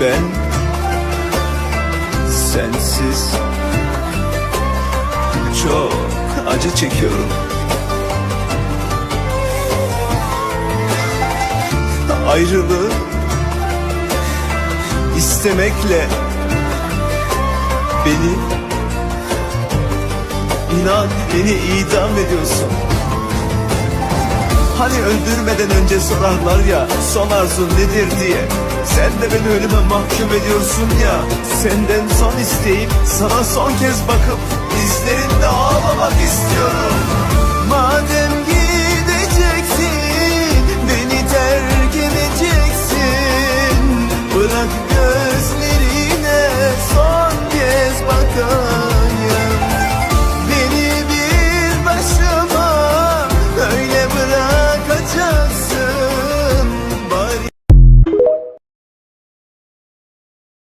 Ben sensiz çok acı çekiyorum. Ayrılığı istemekle beni inan beni idam ediyorsun. Hani öldürmeden önce sorarlar ya son arzun nedir diye sen de beni ölüme mahkum ediyorsun ya. Senden son isteyip sana son kez bakıp izlerinde ağlamak istiyorum. Madem gideceksin beni terk edeceksin. Bırak